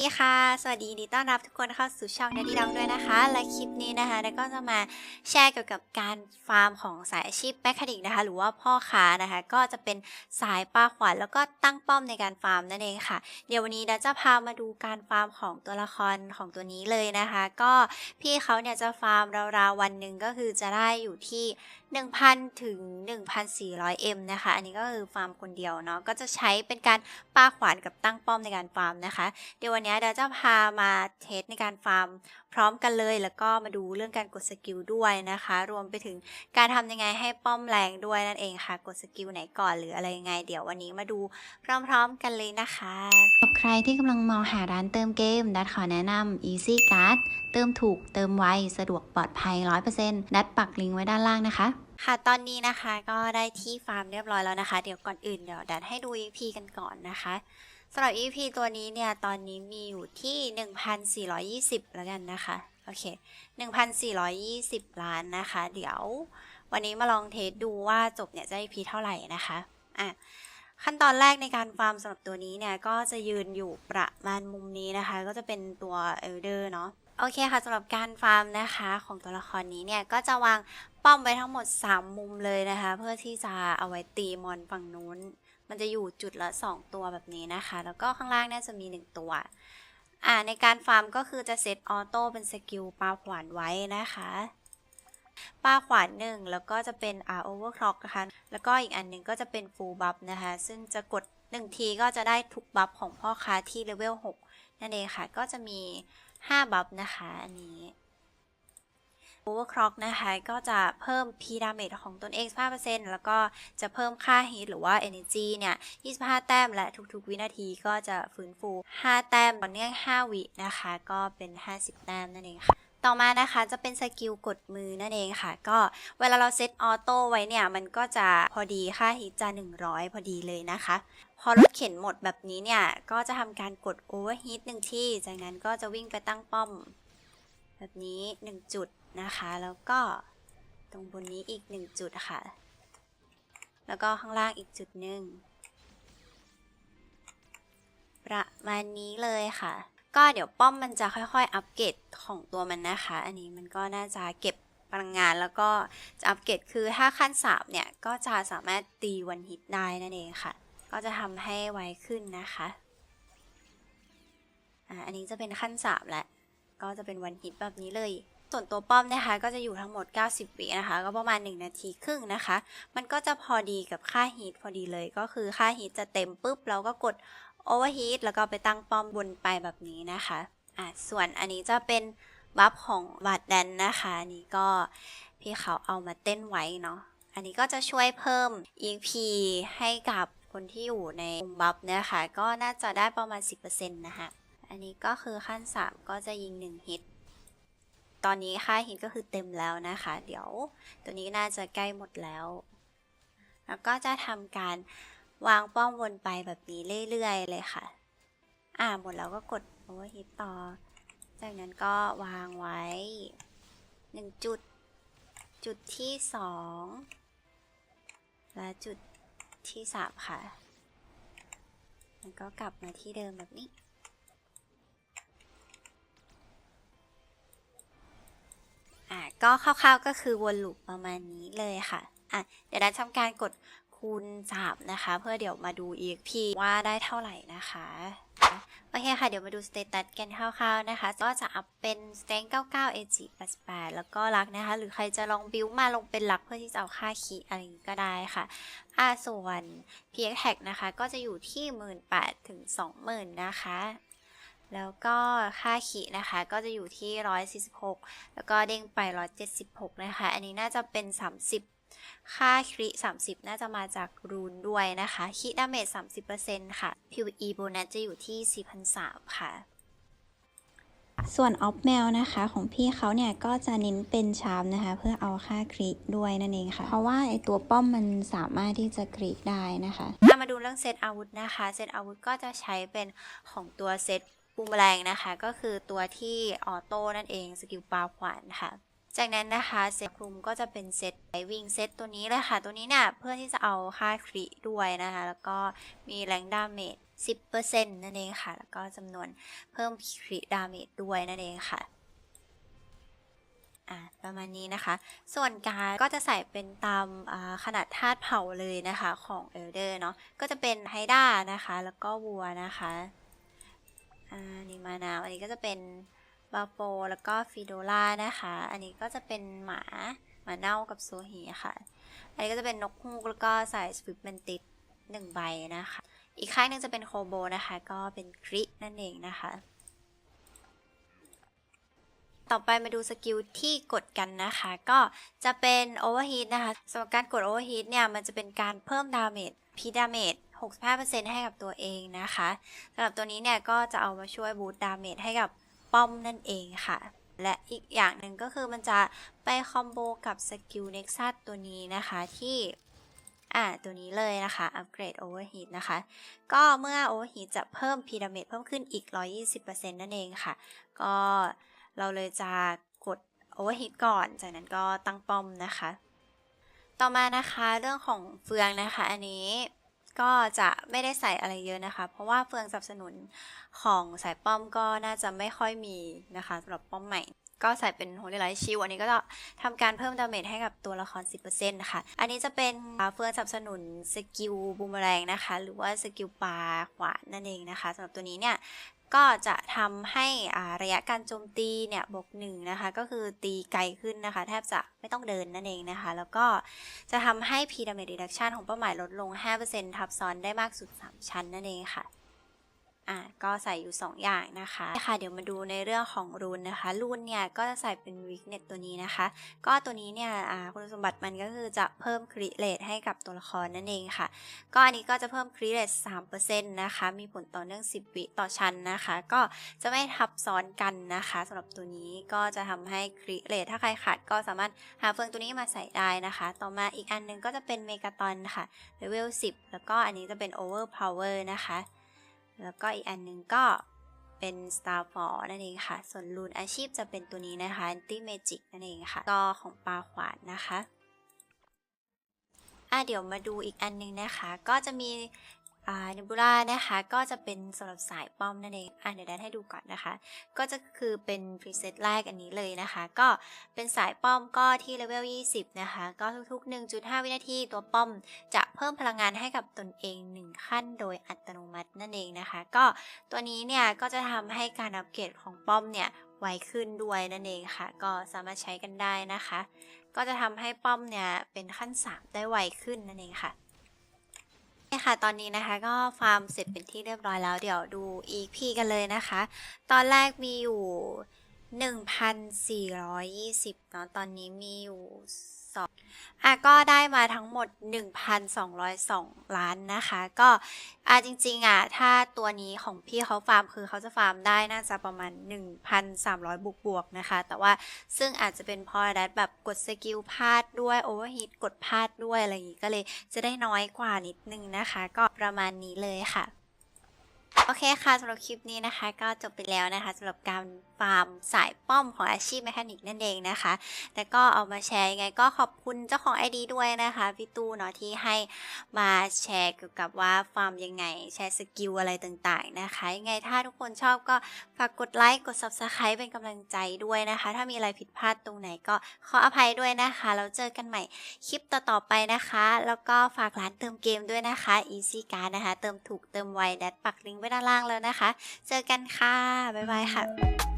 สวัสดีค่ะ สวัสดีนดีต้อนรับทุกคนเข้าสู่ช่องนัดดี้ดองด้วยนะคะ และคลิปนี้นะคะแล้วก็จะมาแชร์เกี่ยวกับการฟาร์มของสายอาชีพแมคคานิกนะคะ หรือว่าพ่อค้านะคะ ก็จะเป็นสายปลาขวัญแล้วก็ตั้งป้อมในการฟาร์มนั่นเองค่ะ เดี๋ยววันนี้เราจะพามาดูการฟาร์มของตัวละครของตัวนี้เลยนะคะ ก็พี่เขาเนี่ยจะฟาร์มราวๆวันหนึ่งก็คือจะได้อยู่ที่ 1,000 ถึง 1,400 m นะคะ อันนี้ก็คือฟาร์มคนเดียวเนาะ ก็จะใช้เป็นการปาขวานกับตั้งป้อมในการฟาร์มนะคะ เดี๋ยววันนี้เดี๋ยวจะพามาเทสในการฟาร์มพร้อมกันเลย แล้วก็มาดูเรื่องการกดสกิลด้วยนะคะ รวมไปถึงการทำยังไงให้ป้อมแรงด้วยนั่นเองค่ะ กดสกิลไหนก่อนหรืออะไรยังไง เดี๋ยววันนี้มาดูพร้อมๆกันเลยนะคะกับใครที่กำลังมองหาร้านเติมเกม ดัดขอแนะนำ Easy Card เติมถูกเติมไว สะดวกปลอดภัย 100%ดัดปักลิงก์ไว้ด้านล่างนะคะค่ะ ตอนนี้นะคะก็ได้ที่ฟาร์มเรียบร้อยแล้วนะคะ เดี๋ยวก่อนอื่นเดี๋ยวดันให้ดู EP กันก่อนนะคะ สำหรับ EP ตัวนี้เนี่ย ตอนนี้มีอยู่ที่ 1,420 แล้วกันนะคะ โอเค 1,420 ล้านนะคะ เดี๋ยววันนี้มาลองเทสดูว่าจบเนี่ยจะ EP เท่าไหร่นะคะ อะ ขั้นตอนแรกในการฟาร์มสำหรับตัวนี้เนี่ย ก็จะยืนอยู่ประมาณมุมนี้นะคะ ก็จะเป็นตัวเอลเดอร์เนาะโอเคค่ะสำหรับการฟาร์มนะคะของตัวละครนี้เนี่ยก็จะวางป้อมไว้ทั้งหมด 3 มุมเลยนะคะ เพื่อที่จะเอาไว้ตีมอนฝั่งนู้น มันจะอยู่จุดละ 2 ตัวแบบนี้นะคะ แล้วก็ข้างล่างเนี่ยจะมี 1 ตัว อ่าในการฟาร์มก็คือจะเซตออโต้เป็นสกิลปลาขวานไว้นะคะปลาขวานหนึ่งแล้วก็จะเป็นอ่าโอเวอร์คล็อกนะคะ แล้วก็อีกอันหนึ่งก็จะเป็นฟูลบัฟนะคะ ซึ่งจะกด 1 ทีก็จะได้ทุกบัฟของพ่อค้าที่เลเวล6นั่นเองค่ะ ก็จะมี 5 บัฟนะคะ อันนี้ Overclock นะคะ ก็จะเพิ่ม P damage ของตนเอง 15%แล้วก็จะเพิ่มค่า Heat หรือว่า Energy เนี่ย 25 แต้ม และทุกๆ วินาทีก็จะฟื้นฟู 5 แต้มต่อเนื่อง 5 วินะคะ ก็เป็น 50 แต้มนั่นเองค่ะต่อมานะคะจะเป็นสกิลกดมือนั่นเองค่ะ ก็เวลาเราเซตออโต้ไว้เนี่ย มันก็จะพอดีค่าฮิตจะ 100 พอดีเลยนะคะ พอรถเข็นหมดแบบนี้เนี่ย ก็จะทำการกดโอเวอร์ฮีทหนึ่งที่ จากนั้นก็จะวิ่งไปตั้งป้อม แบบนี้ 1 จุดนะคะ แล้วก็ตรงบนนี้อีก 1 จุดค่ะ แล้วก็ข้างล่างอีกจุดหนึ่งประมาณนี้เลยค่ะ ก็เดี๋ยวป้อมมันจะค่อยๆ อัปเกรดของตัวมันนะคะ อันนี้มันก็น่าจะเก็บพลังงานแล้วก็จะอัปเกรดคือถ้าขั้น 3 เนี่ย ก็จะสามารถตีวันฮิตได้นั่นเองค่ะ ก็จะทำให้ไวขึ้นนะคะ อ่า อันนี้จะเป็นขั้น 3 แล้ว ก็จะเป็นวันฮิตแบบนี้เลย ส่วนตัวป้อมนะคะก็จะอยู่ทั้งหมด 90 วินะคะ ก็ประมาณ 1 นาทีครึ่งนะคะ มันก็จะพอดีกับค่าฮีทพอดีเลย ก็คือค่าฮีทจะเต็มปุ๊บเราก็กดโอเวอร์ฮีทแล้วก็ไปตั้งป้อมบนไปแบบนี้นะคะอะส่วนอันนี้จะเป็นบัฟของบัตแดนนะคะอันนี้ก็พี่เขาเอามาเต้นไว้เนาะอันนี้ก็จะช่วยเพิ่ม EP ให้กับคนที่อยู่ในบัฟนะคะก็น่าจะได้ประมาณ 10%นะคะ อันนี้ก็คือขั้น 3 ก็จะยิง 1 ฮิต ตอนนี้ค่าฮิตก็คือเต็มแล้วนะคะ เดี๋ยวตัวนี้น่าจะใกล้หมดแล้ว แล้วก็จะทำการวางป้อมวนไปแบบนี้เรื่อยๆ เลยค่ะ อ่าหมดแล้วก็กดโอเวอร์ฮิตต่อ จากนั้นก็วางไว้ 1 จุด จุดที่ 2 และจุดที่ 3 ค่ะ แล้วก็กลับมาที่เดิมแบบนี้ ก็คร่าวๆก็คือวนลูปประมาณนี้เลยค่ะอะเดี๋ยวเราทำการกดคูณ3นะคะ เพื่อเดี๋ยวมาดู EXP ว่าได้เท่าไหร่นะคะโอเคค่ะ เดี๋ยวมาดูสเตตัสกันคร่าวๆนะคะ ก็จะอัพเป็น s t a n 99 AG 88แล้วก็รักนะคะ หรือใครจะลองบิวมาลงเป็นหลักเพื่อที่จะเอาค่าคีย์อะไรก็ได้ค่ะอ่าส่วน PX Tag นะคะ ก็จะอยู่ที่ 18,000ถึง20,000 นะคะ แล้วก็ค่าขีนะคะก็จะอยู่ที่ 146 แล้วก็เด้งไป 176 นะคะ อันนี้น่าจะเป็น 30ค่าคริ30 น่าจะมาจากรูนด้วยนะคะ คิดาเมจ30%ค่ะ PVE โบนัสจะอยู่ที่ 4,300 ค่ะ ส่วนออฟแมวนะคะของพี่เขาเนี่ยก็จะเน้นเป็นชามนะคะ เพื่อเอาค่าคริด้วยนั่นเองค่ะ เพราะว่าไอตัวป้อมมันสามารถที่จะคริได้นะคะถ้ามาดูเรื่องเซตอาวุธนะคะ เซตอาวุธก็จะใช้เป็นของตัวเซต บูมแรงนะคะ ก็คือตัวที่ออโต้นั่นเองสกิลปาขวานค่ะจากนั้นนะคะเซตคลุมก็จะเป็นเซตไอวิ่งเซตตัวนี้เลยค่ะ ตัวนี้เนี่ยเพื่อที่จะเอาค่าคริด้วยนะคะ แล้วก็มีแรงดาเมจ10%นั่นเองค่ะ แล้วก็จำนวนเพิ่มคริดาเมจด้วยนั่นเองค่ะประมาณนี้นะคะ ส่วนการก็จะใส่เป็นตามาขนาดธาตุเผาเลยนะคะของเอลเดอร์เนาะก็จะเป็นไฮด้านะคะ แล้วก็วัวนะคะ อ่านี่มานาวอันนี้ก็จะเป็นบาโฟแล้วก็ฟิโดล่านะคะ อันนี้ก็จะเป็นหมาหมาเน่ากับโซฮีค่ะ อันนี้ก็จะเป็นนกฮูกแล้วก็ใส่สวิปมันติดหนึ่งใบนะคะ อีกข้างหนึงจะเป็นโคโบนะคะ ก็เป็นครินั่นเองนะคะ ต่อไปมาดูสกิลที่กดกันนะคะ ก็จะเป็น Overheat นะคะสำหรับการกด Overheat เนี่ย มันจะเป็นการเพิ่มดาเมจพีดาเมจ 65%ให้กับตัวเองนะคะสำหรับตัวนี้เนี่ยก็จะเอามาช่วยบูตดาเมจให้กับป้อมนั่นเองค่ะ และอีกอย่างหนึ่งก็คือมันจะไปคอมโบกับสกิล Nexus ตัวนี้นะคะที่อ่าตัวนี้เลยนะคะอัปเกรด Overheat นะคะ ก็เมื่อ Overheat จะเพิ่มพีดาเมจเพิ่มขึ้นอีก 120%นั่นเองค่ะ ก็เราเลยจะกด Overheat ก่อน จากนั้นก็ตั้งป้อมนะคะ ต่อมานะคะเรื่องของเฟืองนะคะ อันนี้ ก็จะไม่ได้ใส่อะไรเยอะนะคะ เพราะว่าเฟืองสนับสนุนของสายป้อมก็น่าจะไม่ค่อยมีนะคะสำหรับป้อมใหม่ ก็ใส่เป็นโฮลิไลท์ชิลอันนี้ก็จะทำการเพิ่มดาเมจให้กับตัวละคร 10%นะคะ อันนี้จะเป็นเฟืองสนับสนุนสกิลบูมแรงนะคะ หรือว่าสกิลปลาขวานนั่นเองนะคะสำหรับตัวนี้เนี่ย ก็จะทำให้ระยะการโจมตีเนี่ยบวกหนึ่งนะคะ ก็คือตีไกลขึ้นนะคะ แทบจะไม่ต้องเดินนั่นเองนะคะ แล้วก็จะทำให้ P damage reduction ของเป้าหมายลดลง 5%ทับซ้อนได้มากสุด 3 ชั้นนั่นเองค่ะ อะก็ใส่อยู่ 2 อย่างนะคะค่ะเดี๋ยวมาดูในเรื่องของรูนนะคะ รูนเนี่ยก็จะใส่เป็น weakness ตัวนี้นะคะ ก็ตัวนี้เนี่ยคุณสมบัติมันก็คือจะเพิ่มคริเรทให้กับตัวละครนั่นเองค่ะ ก็อันนี้ก็จะเพิ่มคริเรท3%นะคะ มีผลต่อเนื่อง 10 วิต่อชั้นนะคะ ก็จะไม่ทับซ้อนกันนะคะสำหรับตัวนี้ก็จะทำให้คริเรทถ้าใครขาดก็สามารถหาเฟืองตัวนี้มาใส่ได้นะคะ ต่อมาอีกอันหนึงก็จะเป็นเมกาตอนค่ะเลเวล10 แล้วก็อันนี้จะเป็น over power นะคะ แล้วก็อีกอันหนึงก็เป็น Star f a l l นั่นเองค่ะ ส่วนรูนอาชีพจะเป็นตัวนี้นะคะ Anti Magic นั่นเองค่ะ ก็ของปลาขวานนะคะอะเดี๋ยวมาดูอีกอันหนึงนะคะ ก็จะมี อ่าเนบูล่านะคะก็จะเป็นสำหรับสายป้อมนั่นเองอะเดี๋ยวแดนให้ดูก่อนนะคะ ก็จะคือเป็นพรีเซตแรกอันนี้เลยนะคะ ก็เป็นสายป้อมก็ที่เลเวล 20 นะคะ ก็ทุกๆ 1.5 วินาทีตัวป้อม จะเพิ่มพลังงานให้กับตนเอง 1 ขั้นโดยอัตโนมัตินั่นเองนะคะ ก็ตัวนี้เนี่ยก็จะทำให้การอัปเกรดของป้อมเนี่ยไวขึ้นด้วยนั่นเองค่ะ ก็สามารถใช้กันได้นะคะ ก็จะทำให้ป้อมเนี่ยเป็นขั้น 3 ได้ไวขึ้นนั่นเองค่ะ ค่ะ ตอนนี้นะคะก็ฟาร์มเสร็จเป็นที่เรียบร้อยแล้ว เดี๋ยวดู EP กันเลยนะคะ ตอนแรกมีอยู่ 1,420เนาะตอนนี้มีอยู่ สองอะก็ได้มาทั้งหมด 1,202 ล้านนะคะ ก็อะจริงๆอะถ้าตัวนี้ของพี่เขาฟาร์มคือเขาจะฟาร์มได้น่าจะประมาณ 1,300 บวกบวกนะคะ แต่ว่าซึ่งอาจจะเป็นพอดัดแบบกดสกิลพลาดด้วยโอเวอร์ฮิตกดพลาดด้วยอะไรอย่างงี้ก็เลยจะได้น้อยกว่านิดนึงนะคะ ก็ประมาณนี้เลยค่ะ โอเคค่ะสำหรับคลิปนี้นะคะก็จบไปแล้วนะคะสำหรับการฟาร์มสายป้อมของอาชีพแมคานิกนั่นเองนะคะ แต่ก็เอามาแชร์ยังไงก็ขอบคุณเจ้าของ ID ด้วยนะคะพี่ตู้เนาะที่ให้มาแชร์เกี่ยวกับว่าฟาร์มยังไง แชร์สกิลอะไรต่างๆนะคะยังไงถ้าทุกคนชอบก็ฝากกดไลค์กด Subscribe เป็นกำลังใจด้วยนะคะ ถ้ามีอะไรผิดพลาดตรงไหนก็ขออภัยด้วยนะคะแล้วเจอกันใหม่คลิปต่อๆไปนะคะ แล้วก็ฝากร้านเติมเกมด้วยนะคะ Easy Card นะคะ เติมถูกเติมไวแดดปักลิงก์ไว้ด้านล่างแล้วนะคะ เจอกันค่ะ บ๊ายบายค่ะ